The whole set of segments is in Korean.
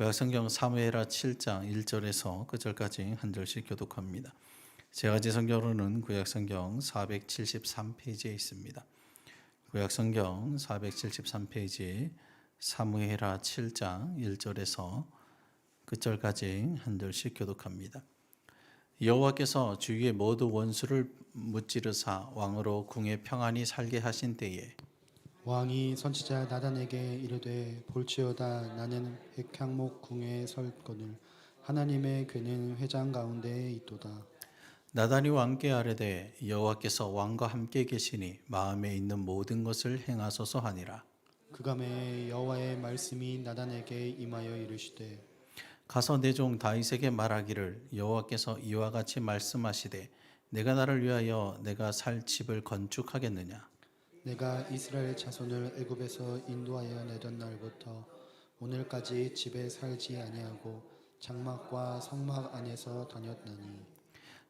구약성경 사무엘하 7장 1절에서 끝절까지 한 절씩 교독합니다. 제가지 성경으로는 구약성경 473페이지에 있습니다. 구약성경 473페이지 사무엘하 7장 1절에서 끝절까지 한 절씩 교독합니다. 여호와께서 주위의 모두 원수를 무찌르사 왕으로 궁에 평안히 살게 하신 때에 왕이 선지자 나단에게 이르되 볼지어다 나는 백향목 궁에 설거늘 하나님의 괴는 회장 가운데에 있도다. 나단이 왕께 아뢰되 여호와께서 왕과 함께 계시니 마음에 있는 모든 것을 행하소서 하니라. 그감에 여호와의 말씀이 나단에게 임하여 이르시되 가서 내 종 다윗에게 말하기를 여호와께서 이와 같이 말씀하시되 내가 나를 위하여 내가 살 집을 건축하겠느냐 내가 이스라엘 자손을 애굽에서 인도하여 내던 날부터 오늘까지 집에 살지 아니하고 장막과 성막 안에서 다녔나니.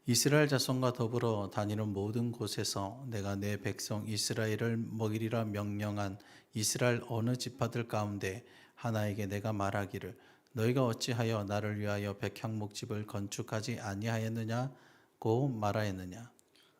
이스라엘 자손과 더불어 다니는 모든 곳에서 내가 내 백성 이스라엘을 먹이리라 명령한 이스라엘 어느 지파들 가운데 하나에게 내가 말하기를 너희가 어찌하여 나를 위하여 백향목집을 건축하지 아니하였느냐고 말하였느냐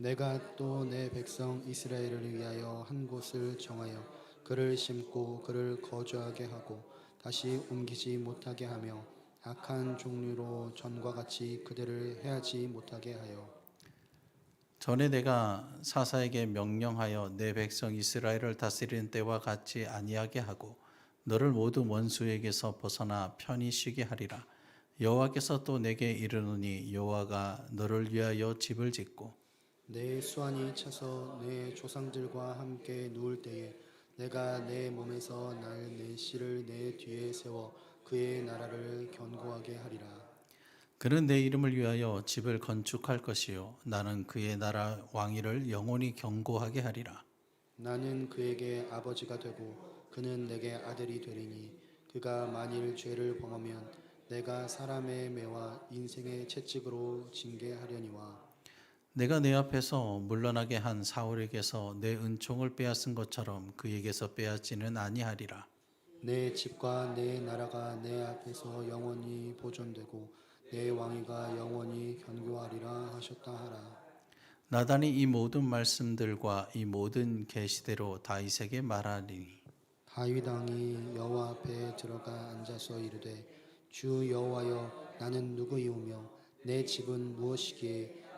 내가 또 내 백성 이스라엘을 위하여 한 곳을 정하여 그를 심고 그를 거주하게 하고 다시 옮기지 못하게 하며 악한 종류로 전과 같이 그들을 해하지 못하게 하여. 전에 내가 사사에게 명령하여 내 백성 이스라엘을 다스리는 때와 같이 아니하게 하고 너를 모든 원수에게서 벗어나 편히 쉬게 하리라. 여호와께서 또 내게 이르노니 여호와가 너를 위하여 집을 짓고 내 수완이 차서 내 조상들과 함께 누울 때에 내가 내 몸에서 날 내 씨를 내 뒤에 세워 그의 나라를 견고하게 하리라. 그는 내 이름을 위하여 집을 건축할 것이요. 나는 그의 나라 왕위를 영원히 경고하게 하리라. 나는 그에게 아버지가 되고 그는 내게 아들이 되리니 그가 만일 죄를 범하면 내가 사람의 매와 인생의 채찍으로 징계하려니와 내가 내 앞에서 물러나게 한 사울에게서 내 은총을 빼앗은 것처럼 그에게서 빼앗지는 아니하리라. 내 집과 내 나라가 내 앞에서 영원히 보존되고 내 왕위가 영원히 견고하리라 하셨다 하라. 나단이 이 모든 말씀들과 이 모든 계시대로 다윗에게 말하리니. 다윗 왕이 여호와 앞에 들어가 앉아서 이르되 주 여호와여 나는 누구이오며 내 집은 무엇이기에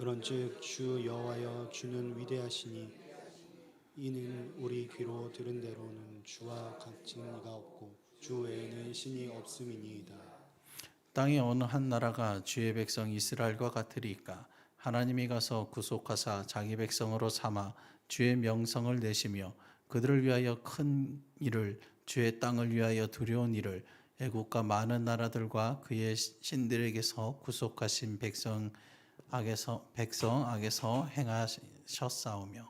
그런즉 주 여호와여 주는 위대하시니 이는 우리 귀로 들은 대로는 주와 같은 이가 없고 주 외에는 신이 없음이니이다. 땅의 어느 한 나라가 주의 백성 이스라엘과 같으리까 하나님이 가서 구속하사 자기 백성으로 삼아 주의 명성을 내시며 그들을 위하여 큰 일을 주의 땅을 위하여 두려운 일을 애국과 많은 나라들과 그의 신들에게서 구속하신 백성 악에서 백성 악에서 행하셨사오며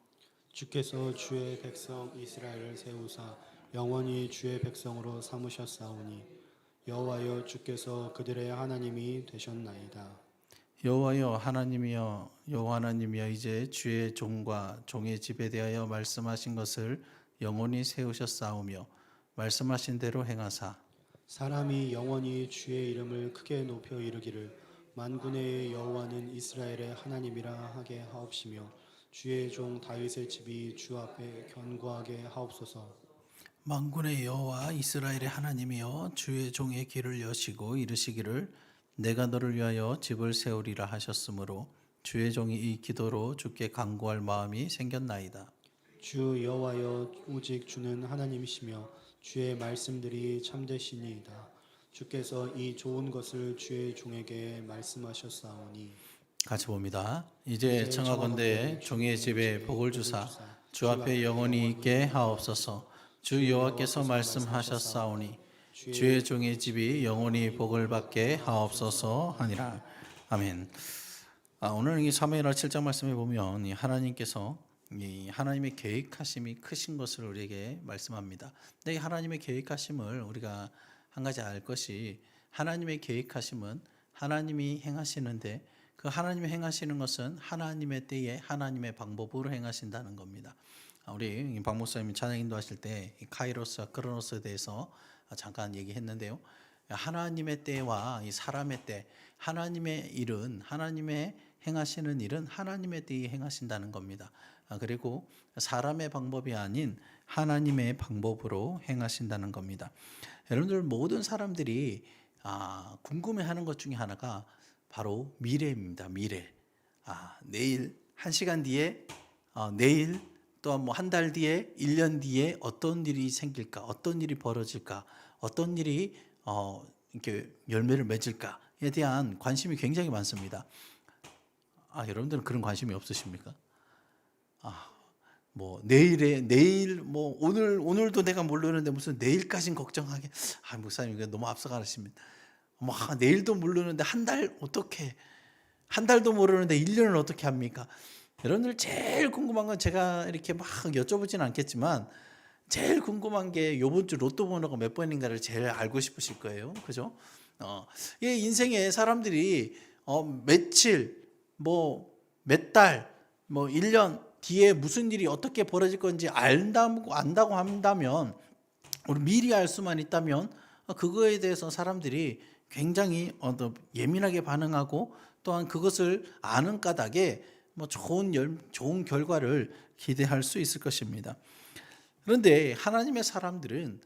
주께서 주의 백성 이스라엘을 세우사 영원히 주의 백성으로 삼으셨사오니 여호와여 주께서 그들의 하나님이 되셨나이다. 여호와여 하나님이여 여호와 하나님이여 이제 주의 종과 종의 집에 대하여 말씀하신 것을 영원히 세우셨사오며 말씀하신 대로 행하사 사람이 영원히 주의 이름을 크게 높여 이르기를 만군의 여호와는 이스라엘의 하나님이라 하게 하옵시며 주의 종 다윗의 집이 주 앞에 견고하게 하옵소서. 만군의 여호와 이스라엘의 하나님이여 주의 종의 길을 여시고 이르시기를 내가 너를 위하여 집을 세우리라 하셨으므로 주의 종이 이 기도로 주께 간구할 마음이 생겼나이다. 주 여호와여 오직 주는 하나님이시며 주의 말씀들이 참되시니이다. 주께서 이 좋은 것을 주의 종에게 말씀하셨사오니 같이 봅니다. 이제 청하건대 종의 집에 복을 주사 주 앞에 영원히 있게 하옵소서. 주 여호와께서 말씀하셨사오니 주의 종의 집이 영원히 복을 받게 하옵소서 하니라. 아멘. 아, 오늘 이 사무엘하 7장 말씀에 보면 이 하나님께서 이 하나님의 계획하심이 크신 것을 우리에게 말씀합니다. 근데 이 하나님의 계획하심을 우리가 한 가지 알 것이 하나님의 계획하심은 하나님이 행하시는데 그 하나님이 행하시는 것은 하나님의 때에 하나님의 방법으로 행하신다는 겁니다. 아, 우리 박 목사님이 찬양 인도하실 때이 카이로스와 크로노스에 대해서 잠깐 얘기했는데요. 하나님의 때와 이 사람의 때, 하나님의 일은 하나님의 행하시는 일은 하나님의 때에 행하신다는 겁니다. 아, 그리고 사람의 방법이 아닌 하나님의 방법으로 행하신다는 겁니다. 여러분들 모든 사람들이 아, 궁금해하는 것 중에 하나가 바로 미래입니다. 미래. 아, 내일 한 시간 뒤에 어, 내일 또한 뭐 한 달 뒤에 1년 뒤에 어떤 일이 생길까? 어떤 일이 벌어질까? 어떤 일이 어, 이렇게 열매를 맺을까에 대한 관심이 굉장히 많습니다. 아, 여러분들은 그런 관심이 없으십니까? 아, 뭐 내일에 내일 뭐 오늘 오늘도 내가 모르는데 무슨 내일까진 걱정하게 아, 목사님 이거 너무 앞서가십니다. 뭐 아, 내일도 모르는데 한 달 어떻게 한 달도 모르는데 1년을 어떻게 합니까? 여러분들 제일 궁금한 건 제가 이렇게 막 여쭤보진 않겠지만 제일 궁금한 게 요번 주 로또 번호가 몇 번인가를 제일 알고 싶으실 거예요. 그죠? 어, 이 인생에 사람들이 어, 며칠, 뭐, 몇 달, 뭐, 1년 뒤에 무슨 일이 어떻게 벌어질 건지 안다고, 안다고 한다면, 우리 미리 알 수만 있다면, 어, 그거에 대해서 사람들이 굉장히 어떤 예민하게 반응하고 또한 그것을 아는 까닭에 뭐 좋은 열, 좋은 결과를 기대할 수 있을 것입니다. 그런데 하나님의 사람들은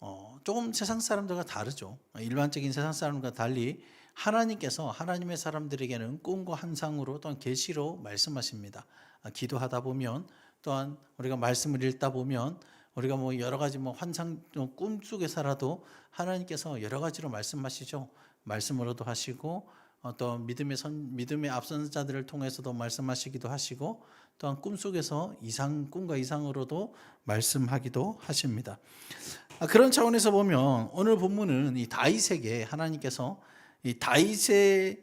어, 조금 세상 사람들과 다르죠. 일반적인 세상 사람과 달리 하나님께서 하나님의 사람들에게는 꿈과 환상으로 또한 계시로 말씀하십니다. 아, 기도하다 보면 또한 우리가 말씀을 읽다 보면 우리가 뭐 여러 가지 뭐 환상 꿈 속에서라도 하나님께서 여러 가지로 말씀하시죠. 말씀으로도 하시고 어떤 믿음의 선 믿음의 앞선 자들을 통해서도 말씀하시기도 하시고 또한 꿈 속에서 이상 꿈과 이상으로도 말씀하기도 하십니다. 아, 그런 차원에서 보면 오늘 본문은 이 다윗에게 하나님께서 이 다윗의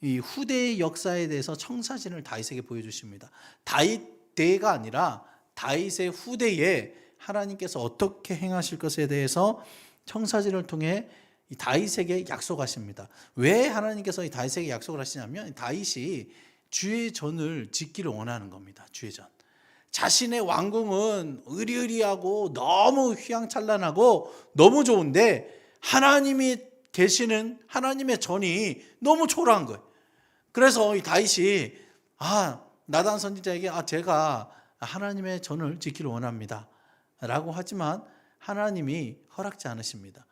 이 후대의 역사에 대해서 청사진을 다윗에게 보여주십니다. 다윗 대가 아니라 다윗의 후대에 하나님께서 어떻게 행하실 것에 대해서 청사진을 통해 이 다윗에게 약속하십니다. 왜 하나님께서 이 다윗에게 약속을 하시냐면 다윗이 주의 전을 짓기를 원하는 겁니다. 주의 전. 자신의 왕궁은 의리의리하고 너무 휘황찬란하고 너무 좋은데 하나님이 계시는 하나님의 전이 너무 초라한 거예요. 그래서 이 다윗이 아 나단 선지자에게 아 제가 하나님의 전을 짓기를 원합니다 라고 하지만 하나님이 허락지 않으십니다.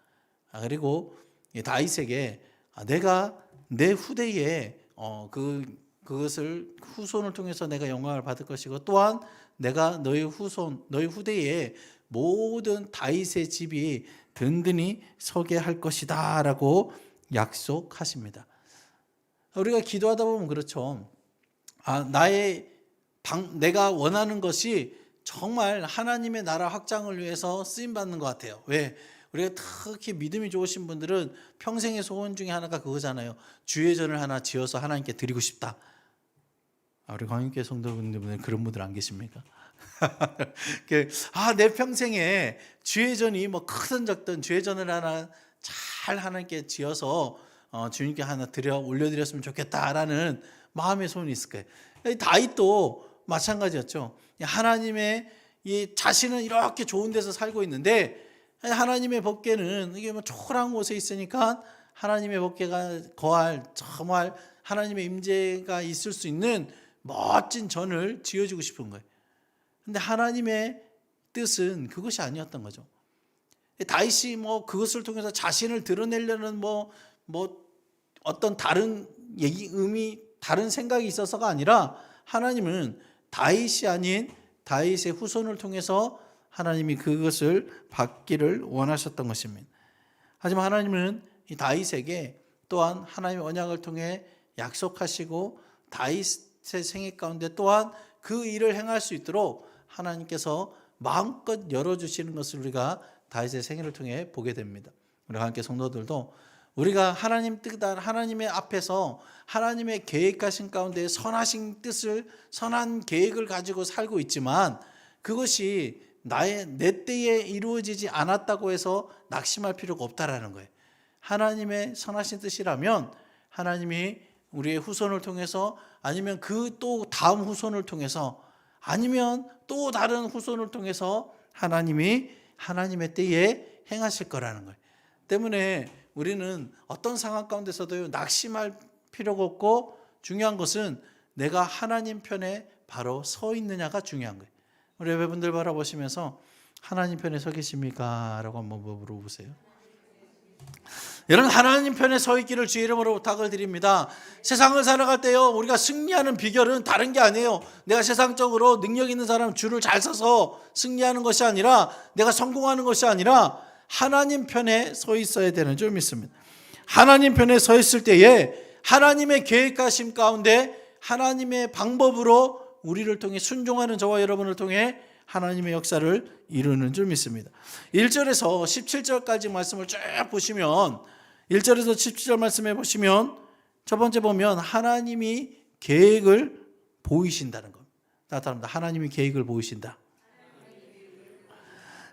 아, 그리고 이 다윗에게 아, 내가 내 후대에 어, 그 그것을 후손을 통해서 내가 영광을 받을 것이고 또한 내가 너희 후손 너희 후대에 모든 다윗의 집이 든든히 서게 할 것이다라고 약속하십니다. 우리가 기도하다 보면 그렇죠. 아, 나의 방, 내가 원하는 것이 정말 하나님의 나라 확장을 위해서 쓰임 받는 것 같아요. 왜? 우리가 특히 믿음이 좋으신 분들은 평생의 소원 중에 하나가 그거잖아요. 주의 전을 하나 지어서 하나님께 드리고 싶다. 아, 우리 광인교 성도분들 그런 분들 안 계십니까? 아, 내 평생에 주의 전이 뭐 크든 적든 주의 전을 하나 잘 하나님께 지어서 어, 주님께 하나 드려 올려드렸으면 좋겠다라는 마음의 소원이 있을 거예요. 이 다윗도 마찬가지였죠. 하나님의 이 자신은 이렇게 좋은 데서 살고 있는데 하나님의 법궤는 이게 뭐 초라한 곳에 있으니까 하나님의 법궤가 거할 정말 하나님의 임재가 있을 수 있는 멋진 전을 지어주고 싶은 거예요. 근데 하나님의 뜻은 그것이 아니었던 거죠. 다윗이 뭐 그것을 통해서 자신을 드러내려는 뭐, 뭐 어떤 다른 얘기, 의미 다른 생각이 있어서가 아니라 하나님은 다윗이 아닌 다윗의 후손을 통해서 하나님이 그것을 받기를 원하셨던 것입니다. 하지만 하나님은 이 다윗에게 또한 하나님의 언약을 통해 약속하시고 다윗의 생애 가운데 또한 그 일을 행할 수 있도록 하나님께서 마음껏 열어주시는 것을 우리가 다윗의 생애를 통해 보게 됩니다. 우리 함께 성도들도 우리가 하나님 뜻 하나님의 앞에서 하나님의 계획하신 가운데 선하신 뜻을 선한 계획을 가지고 살고 있지만 그것이 나의 내 때에 이루어지지 않았다고 해서 낙심할 필요가 없다라는 거예요. 하나님의 선하신 뜻이라면 하나님이 우리의 후손을 통해서 아니면 그 또 다음 후손을 통해서 아니면 또 다른 후손을 통해서 하나님이 하나님의 때에 행하실 거라는 거예요. 때문에 우리는 어떤 상황 가운데서도 낙심할 필요가 없고 중요한 것은 내가 하나님 편에 바로 서 있느냐가 중요한 거예요. 우리 여러분들 바라보시면서 하나님 편에 서 계십니까? 라고 한번 물어보세요. 여러분 하나님 편에 서 있기를 주의 이름으로 부탁을 드립니다. 세상을 살아갈 때요 우리가 승리하는 비결은 다른 게 아니에요. 내가 세상적으로 능력 있는 사람 줄을 잘 서서 승리하는 것이 아니라 내가 성공하는 것이 아니라 하나님 편에 서 있어야 되는 줄 믿습니다. 하나님 편에 서 있을 때에 하나님의 계획하심 가운데 하나님의 방법으로 우리를 통해 순종하는 저와 여러분을 통해 하나님의 역사를 이루는 줄 믿습니다. 1절에서 17절까지 말씀을 쭉 보시면 1절에서 17절 말씀해 보시면 첫 번째 보면 하나님이 계획을 보이신다는 겁니다. 나타납니다. 하나님이 계획을 보이신다.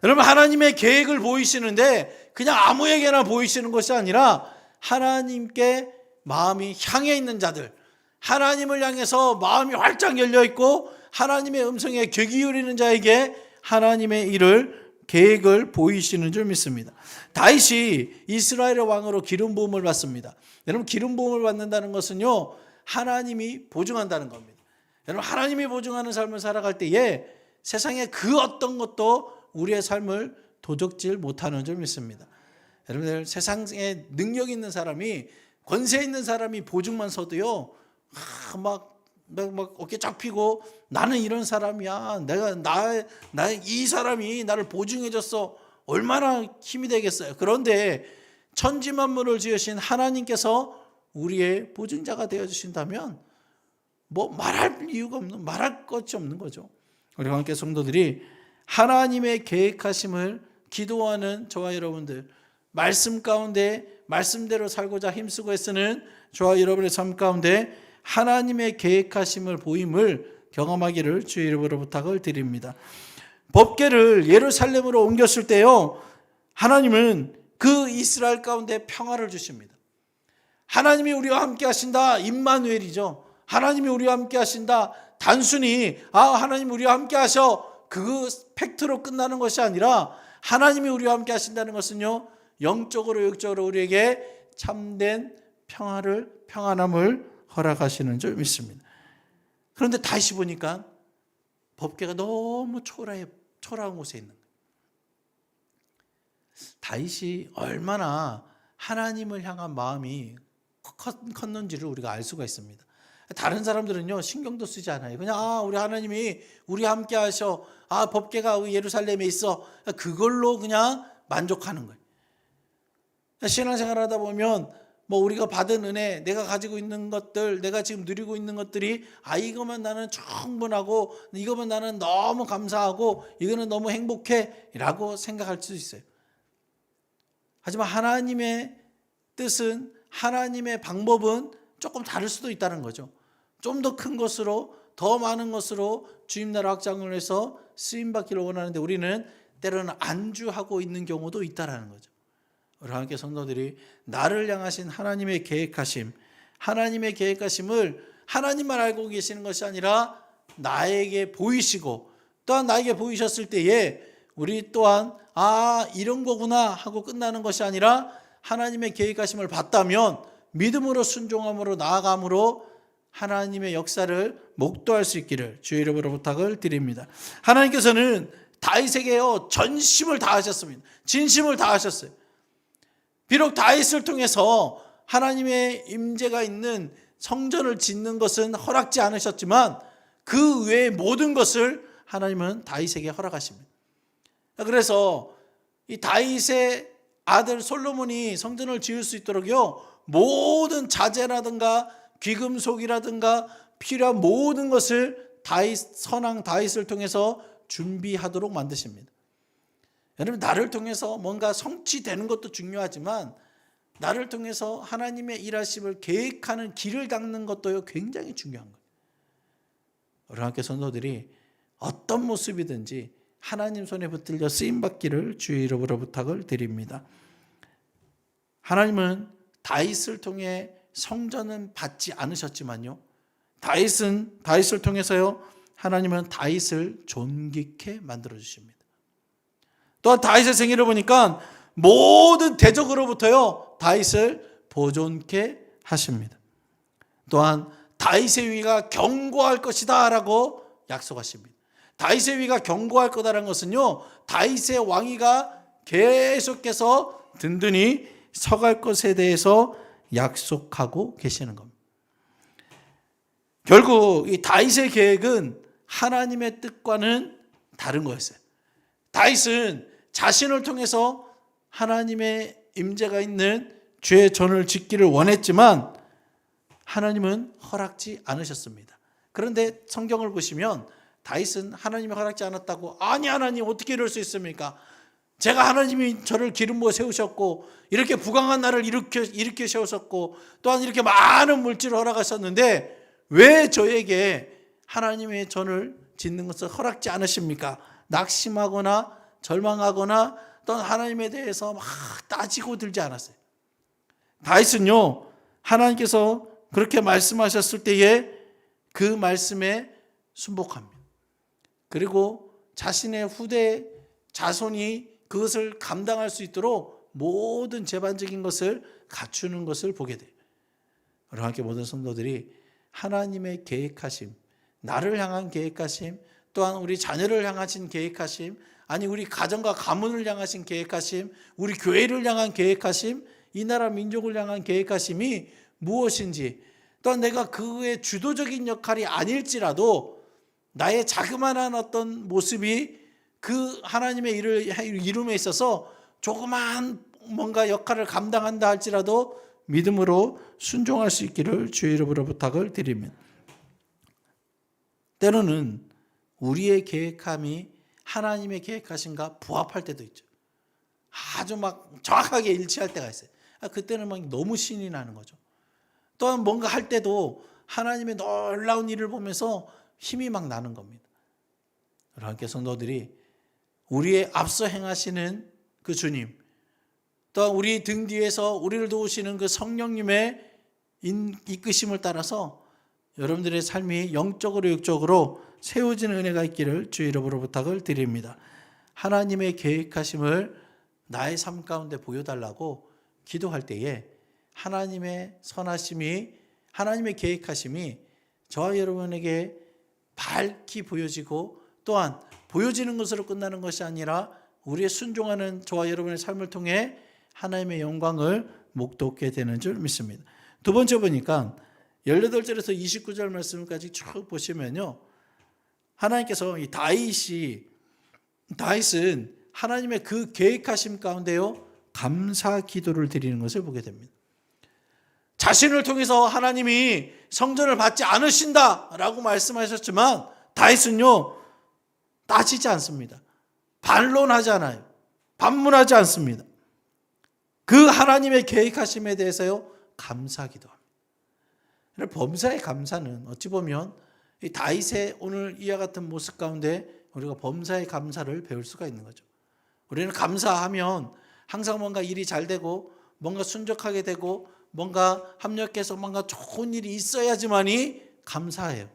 여러분 하나님의 계획을 보이시는데 그냥 아무에게나 보이시는 것이 아니라 하나님께 마음이 향해 있는 자들 하나님을 향해서 마음이 활짝 열려 있고 하나님의 음성에 귀 기울이는 자에게 하나님의 일을 계획을 보이시는 줄 믿습니다. 다윗이 이스라엘의 왕으로 기름 부음을 받습니다. 여러분 기름 부음을 받는다는 것은요 하나님이 보증한다는 겁니다. 여러분 하나님이 보증하는 삶을 살아갈 때에 세상에 그 어떤 것도 우리의 삶을 도적질 못하는 줄 믿습니다. 여러분들 세상에 능력 있는 사람이 권세 있는 사람이 보증만 서도요 아, 막, 막, 막 어깨 쫙 펴고 나는 이런 사람이야. 내가 나, 나이 사람이 나를 보증해줬어. 얼마나 힘이 되겠어요. 그런데 천지 만물을 지으신 하나님께서 우리의 보증자가 되어 주신다면 뭐 말할 이유가 없는 말할 것이 없는 거죠. 우리 함께 성도들이 하나님의 계획하심을 기도하는 저와 여러분들 말씀 가운데 말씀대로 살고자 힘쓰고 애쓰는 저와 여러분의 삶 가운데 하나님의 계획하심을 보임을 경험하기를 주의 이름으로 부탁을 드립니다. 법계를 예루살렘으로 옮겼을 때요. 하나님은 그 이스라엘 가운데 평화를 주십니다. 하나님이 우리와 함께 하신다. 임마누엘이죠. 하나님이 우리와 함께 하신다. 단순히 아 하나님 우리와 함께 하셔. 그 팩트로 끝나는 것이 아니라 하나님이 우리와 함께 하신다는 것은요. 영적으로 육적으로 우리에게 참된 평화를 평안함을 허락하시는 줄 믿습니다. 그런데 다시 보니까 법계가 너무 초라해 초라한 곳에 있는. 다윗이 얼마나 하나님을 향한 마음이 컸는지를 우리가 알 수가 있습니다. 다른 사람들은요 신경도 쓰지 않아요. 그냥 아 우리 하나님이 우리 함께 하셔. 아 법계가 예루살렘에 있어. 그걸로 그냥 만족하는 거예요. 신앙생활하다 보면 뭐 우리가 받은 은혜, 내가 가지고 있는 것들, 내가 지금 누리고 있는 것들이 아 이거면 나는 충분하고 이거면 나는 너무 감사하고 이거는 너무 행복해라고 생각할 수 있어요. 하지만 하나님의 뜻은 하나님의 방법은 조금 다를 수도 있다는 거죠. 좀 더 큰 것으로 더 많은 것으로 주님 나라 확장을 해서 쓰임 받기를 원하는데 우리는 때로는 안주하고 있는 경우도 있다라는 거죠. 우리 함께 성도들이 나를 향하신 하나님의 계획하심, 하나님의 계획하심을 하나님만 알고 계시는 것이 아니라 나에게 보이시고 또한 나에게 보이셨을 때에 우리 또한 아 이런 거구나 하고 끝나는 것이 아니라 하나님의 계획하심을 봤다면 믿음으로 순종함으로 나아감으로 하나님의 역사를 목도할 수 있기를 주의 이름으로 부탁을 드립니다. 하나님께서는 다윗에게요 전심을 다하셨습니다. 진심을 다하셨어요. 비록 다윗을 통해서 하나님의 임재가 있는 성전을 짓는 것은 허락지 않으셨지만 그 외의 모든 것을 하나님은 다윗에게 허락하십니다. 그래서 이 다윗의 아들 솔로몬이 성전을 지을 수 있도록요 모든 자재라든가 귀금속이라든가 필요한 모든 것을 다윗 선왕 다윗을 통해서 준비하도록 만드십니다. 여러분 나를 통해서 뭔가 성취되는 것도 중요하지만 나를 통해서 하나님의 일하심을 계획하는 길을 닦는 것도 굉장히 중요한 거예요. 우리 학교 성도들이 어떤 모습이든지 하나님 손에 붙들려 쓰임 받기를 주의 이름으로 부탁을 드립니다. 하나님은 다윗을 통해 성전은 받지 않으셨지만요. 다윗은 다윗을 통해서요. 하나님은 다윗을 존귀케 만들어 주십니다. 또한 다윗의 생애를 보니까 모든 대적으로부터요. 다윗을 보존케 하십니다. 또한 다윗의 위가 견고할 것이다라고 약속하십니다. 다윗의 위가 견고할 거다라는 것은요. 다윗의 왕위가 계속해서 든든히 서갈 것에 대해서 약속하고 계시는 겁니다. 결국 이 다윗의 계획은 하나님의 뜻과는 다른 거였어요. 다윗은 자신을 통해서 하나님의 임재가 있는 죄의 전을 짓기를 원했지만 하나님은 허락지 않으셨습니다. 그런데 성경을 보시면 다윗은 하나님이 허락지 않았다고 아니 하나님 어떻게 이럴 수 있습니까? 제가 하나님이 저를 기름 부어 세우셨고 이렇게 부강한 나를 일으켜 일으켜 세우셨고 또한 이렇게 많은 물질을 허락하셨는데 왜 저에게 하나님의 전을 짓는 것을 허락지 않으십니까? 낙심하거나 절망하거나 또 하나님에 대해서 막 따지고 들지 않았어요. 다윗은요 하나님께서 그렇게 말씀하셨을 때에 그 말씀에 순복합니다. 그리고 자신의 후대 자손이 그것을 감당할 수 있도록 모든 재반적인 것을 갖추는 것을 보게 돼요. 우리 함께 모든 성도들이 하나님의 계획하심, 나를 향한 계획하심, 또한 우리 자녀를 향하신 계획하심, 아니 우리 가정과 가문을 향하신 계획하심, 우리 교회를 향한 계획하심, 이 나라 민족을 향한 계획하심이 무엇인지, 또한 내가 그의 주도적인 역할이 아닐지라도 나의 자그마한 어떤 모습이 그 하나님의 일을 이룸에 있어서 조그마한 뭔가 역할을 감당한다 할지라도 믿음으로 순종할 수 있기를 주의 이름으로 부탁을 드립니다. 때로는 우리의 계획함이 하나님의 계획하신가 부합할 때도 있죠. 아주 막 정확하게 일치할 때가 있어요. 아, 그때는 막 너무 신이 나는 거죠. 또한 뭔가 할 때도 하나님의 놀라운 일을 보면서 힘이 막 나는 겁니다. 여러분 성도들이 우리의 앞서 행하시는 그 주님, 또한 우리 등 뒤에서 우리를 도우시는 그 성령님의 이끄심을 따라서 여러분들의 삶이 영적으로 육적으로 세워지는 은혜가 있기를 주 이름으로 부탁을 드립니다. 하나님의 계획하심을 나의 삶 가운데 보여달라고 기도할 때에 하나님의 선하심이 하나님의 계획하심이 저와 여러분에게 밝히 보여지고 또한 보여지는 것으로 끝나는 것이 아니라 우리의 순종하는 저와 여러분의 삶을 통해 하나님의 영광을 목도게 되는 줄 믿습니다. 두 번째 보니까 18절에서 29절 말씀까지 쭉 보시면요. 하나님께서 이 다윗이 다윗은 하나님의 그 계획하심 가운데요. 감사 기도를 드리는 것을 보게 됩니다. 자신을 통해서 하나님이 성전을 받지 않으신다라고 말씀하셨지만 다윗은요. 따지지 않습니다. 반론하지 않아요. 반문하지 않습니다. 그 하나님의 계획하심에 대해서요 감사기도 합니다. 범사의 감사는 어찌 보면 이 다윗의 오늘 이와 같은 모습 가운데 우리가 범사의 감사를 배울 수가 있는 거죠. 우리는 감사하면 항상 뭔가 일이 잘 되고 뭔가 순적하게 되고 뭔가 합력해서 뭔가 좋은 일이 있어야지만이 감사해요.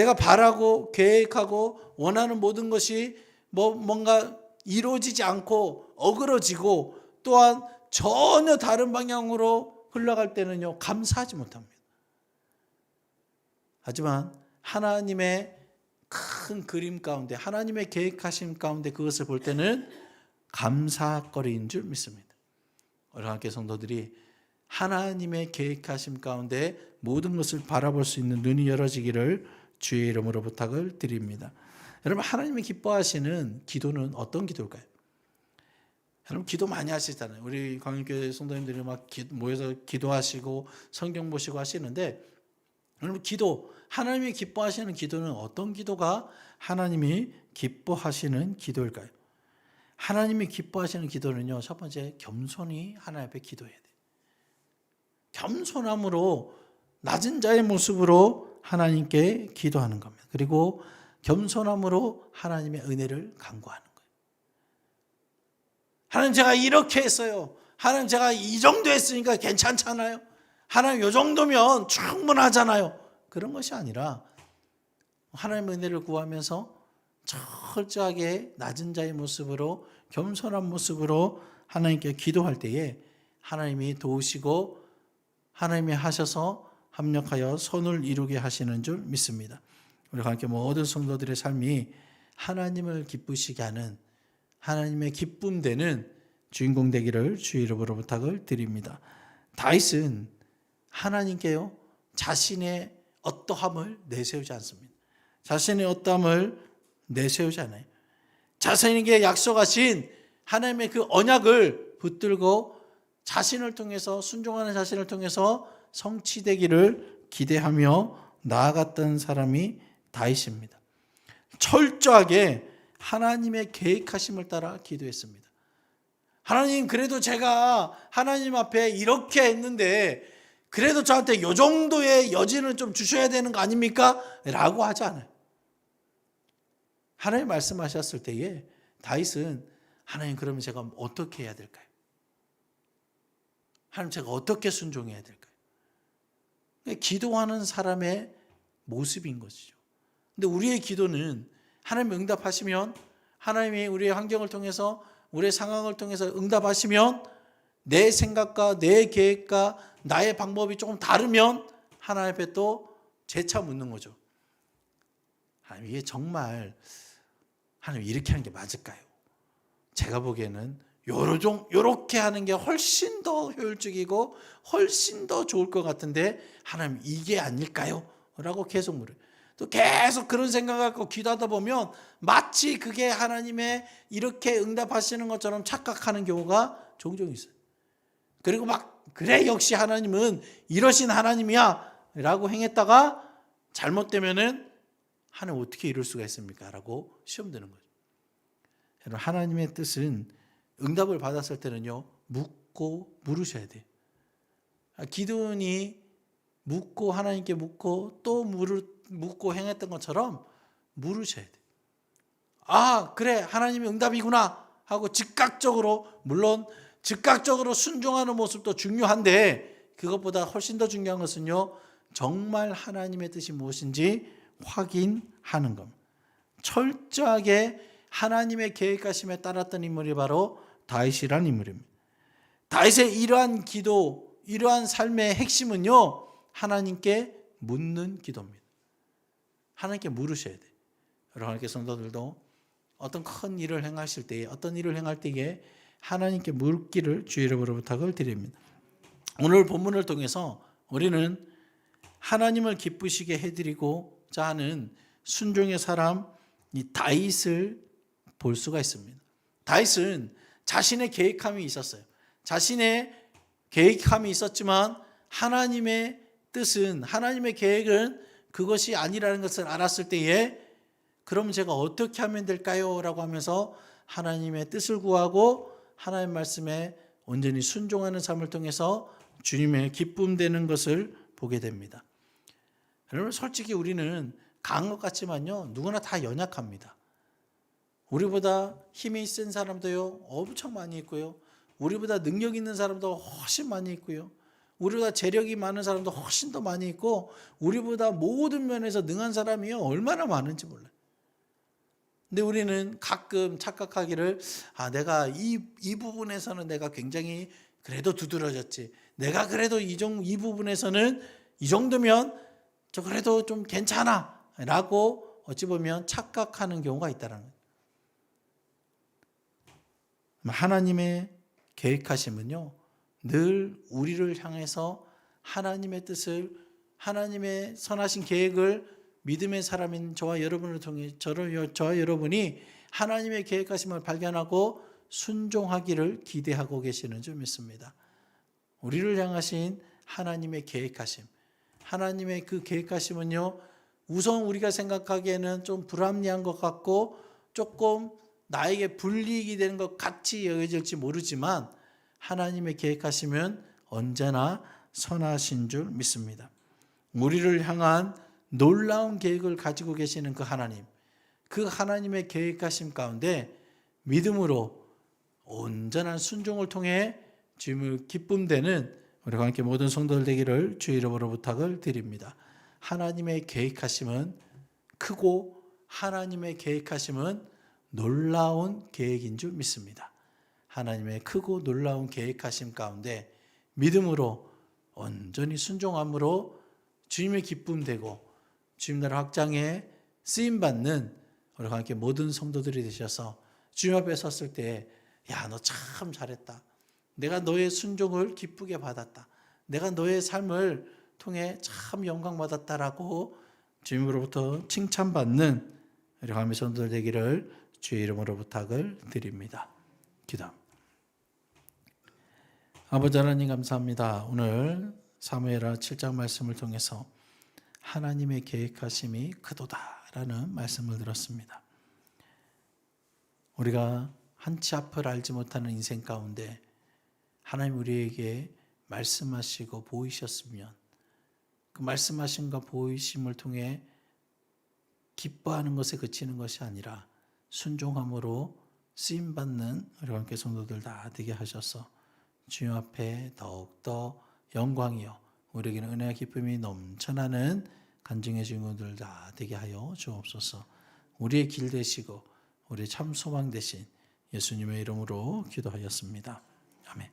내가 바라고 계획하고 원하는 모든 것이 뭐 뭔가 이루어지지 않고 어그러지고 또한 전혀 다른 방향으로 흘러갈 때는요 감사하지 못합니다. 하지만 하나님의 큰 그림 가운데 하나님의 계획하심 가운데 그것을 볼 때는 감사거리인 줄 믿습니다. 함께 성도들이 하나님의 계획하심 가운데 모든 것을 바라볼 수 있는 눈이 열어지기를 주의 이름으로 부탁을 드립니다. 여러분 하나님이 기뻐하시는 기도는 어떤 기도일까요? 여러분 기도 많이 하시잖아요. 우리 광역교회 성도님들이 막 기- 모여서 기도하시고 성경 보시고 하시는데 여러분 기도 하나님이 기뻐하시는 기도는 어떤 기도가 하나님이 기뻐하시는 기도일까요? 하나님이 기뻐하시는 기도는요. 첫 번째 겸손히 하나님 앞에 기도해야 돼요. 겸손함으로 낮은 자의 모습으로 하나님께 기도하는 겁니다. 그리고 겸손함으로 하나님의 은혜를 간구하는 거예요. 하나님 제가 이렇게 했어요. 하나님 제가 이 정도 했으니까 괜찮잖아요. 하나님 이 정도면 충분하잖아요. 그런 것이 아니라 하나님의 은혜를 구하면서 철저하게 낮은 자의 모습으로 겸손한 모습으로 하나님께 기도할 때에 하나님이 도우시고 하나님이 하셔서 합력하여 선을 이루게 하시는 줄 믿습니다. 우리 함께 모든 성도들의 삶이 하나님을 기쁘시게 하는 하나님의 기쁨 되는 주인공 되기를 주 이름으로 부탁을 드립니다. 다윗은 하나님께요 자신의 어떠함을 내세우지 않습니다. 자신의 어떠함을 내세우지 않아요. 자신에게 약속하신 하나님의 그 언약을 붙들고 자신을 통해서 순종하는 자신을 통해서 성취되기를 기대하며 나아갔던 사람이 다윗입니다. 철저하게 하나님의 계획하심을 따라 기도했습니다. 하나님 그래도 제가 하나님 앞에 이렇게 했는데 그래도 저한테 요 정도의 여지는 좀 주셔야 되는 거 아닙니까? 라고 하지 않아요. 하나님 말씀하셨을 때에 다윗은 하나님 그러면 제가 어떻게 해야 될까요? 하나님 제가 어떻게 순종해야 될까요? 기도하는 사람의 모습인 것이죠. 근데 우리의 기도는 하나님 응답하시면 하나님이 우리의 환경을 통해서 우리의 상황을 통해서 응답하시면 내 생각과 내 계획과 나의 방법이 조금 다르면 하나님 앞에 또 재차 묻는 거죠. 하나님 이게 정말 하나님 이렇게 하는 게 맞을까요? 제가 보기에는 요런 요렇게 하는 게 훨씬 더 효율적이고 훨씬 더 좋을 것 같은데 하나님 이게 아닐까요? 라고 계속 물어요. 또 계속 그런 생각을 갖고 기도하다 보면 마치 그게 하나님의 이렇게 응답하시는 것처럼 착각하는 경우가 종종 있어요. 그리고 막 그래 역시 하나님은 이러신 하나님이야 라고 행했다가 잘못되면은 하나님 어떻게 이룰 수가 있습니까? 라고 시험 드는 거죠. 하나님의 뜻은 응답을 받았을 때는요 묻고 물으셔야 돼요. 아, 기도원이 묻고 하나님께 묻고 또 물을 묻고 행했던 것처럼 물으셔야 돼요. 아 그래 하나님이 응답이구나 하고 즉각적으로 물론 즉각적으로 순종하는 모습도 중요한데 그것보다 훨씬 더 중요한 것은요 정말 하나님의 뜻이 무엇인지 확인하는 겁니다. 철저하게 하나님의 계획하심에 따랐던 인물이 바로 다윗이라는 인물입니다. 다윗의 이러한 기도, 이러한 삶의 핵심은요, 하나님께 묻는 기도입니다. 하나님께 물으셔야 돼요. 여러분, 하나님께 성도들도 어떤 큰 일을 행하실 때에, 어떤 일을 행할 때에 하나님께 묻기를 주의 이름으로 부탁을 드립니다. 오늘 본문을 통해서 우리는 하나님을 기쁘시게 해드리고자 하는 순종의 사람, 이 다윗을 볼 수가 있습니다. 다윗은 자신의 계획함이 있었어요. 자신의 계획함이 있었지만 하나님의 뜻은 하나님의 계획은 그것이 아니라는 것을 알았을 때에 그럼 제가 어떻게 하면 될까요? 라고 하면서 하나님의 뜻을 구하고 하나님 말씀에 온전히 순종하는 삶을 통해서 주님의 기쁨 되는 것을 보게 됩니다. 여러분 솔직히 우리는 강한 것 같지만요 누구나 다 연약합니다. 우리보다 힘이 센 사람도요 엄청 많이 있고요. 우리보다 능력 있는 사람도 훨씬 많이 있고요. 우리보다 재력이 많은 사람도 훨씬 더 많이 있고 우리보다 모든 면에서 능한 사람이요 얼마나 많은지 몰라요. 근데 우리는 가끔 착각하기를 아 내가 이, 이 부분에서는 내가 굉장히 그래도 두드러졌지. 내가 그래도 이, 정, 이 부분에서는 이 정도면 저 그래도 좀 괜찮아 라고 어찌 보면 착각하는 경우가 있다는 거예요. 하나님의 계획하심은요 늘 우리를 향해서 하나님의 뜻을 하나님의 선하신 계획을 믿음의 사람인 저와 여러분을 통해 저를 저와 여러분이 하나님의 계획하심을 발견하고 순종하기를 기대하고 계시는 줄 믿습니다. 우리를 향하신 하나님의 계획하심. 하나님의 그 계획하심은요. 우선 우리가 생각하기에는 좀 불합리한 것 같고 조금 나에게 불이익이 되는 것 같이 여겨질지 모르지만 하나님의 계획하시면 언제나 선하신 줄 믿습니다. 우리를 향한 놀라운 계획을 가지고 계시는 그 하나님, 그 하나님의 계획하심 가운데 믿음으로 온전한 순종을 통해 주님을 기쁨되는 우리가 함께 모든 성도들 되기를 주의 이름으로 부탁을 드립니다. 하나님의 계획하심은 크고 하나님의 계획하심은 놀라운 계획인 줄 믿습니다. 하나님의 크고 놀라운 계획하심 가운데 믿음으로 온전히 순종함으로 주님의 기쁨 되고 주님 나라 확장에 쓰임 받는 우리가 함께 모든 성도들이 되셔서 주님 앞에 섰을 때 야 너 참 잘했다. 내가 너의 순종을 기쁘게 받았다. 내가 너의 삶을 통해 참 영광 받았다라고 주님으로부터 칭찬받는 우리 감히 성도들 되기를 주의 이름으로 부탁을 드립니다. 기도. 아버지 하나님 감사합니다. 오늘 사무엘하 7장 말씀을 통해서 하나님의 계획하심이 크도다라는 말씀을 들었습니다. 우리가 한치 앞을 알지 못하는 인생 가운데 하나님 우리에게 말씀하시고 보이셨으면 그 말씀하심과 보이심을 통해 기뻐하는 것에 그치는 것이 아니라 순종함으로 쓰임 받는 우리 함께 성도들 다 되게 하셔서 주님 앞에 더욱 더 영광이요 우리에게는 은혜와 기쁨이 넘쳐나는 간증의 주인공들 다 되게 하여 주옵소서. 우리의 길 되시고 우리의 참 소망 되신 예수님의 이름으로 기도하였습니다. 아멘.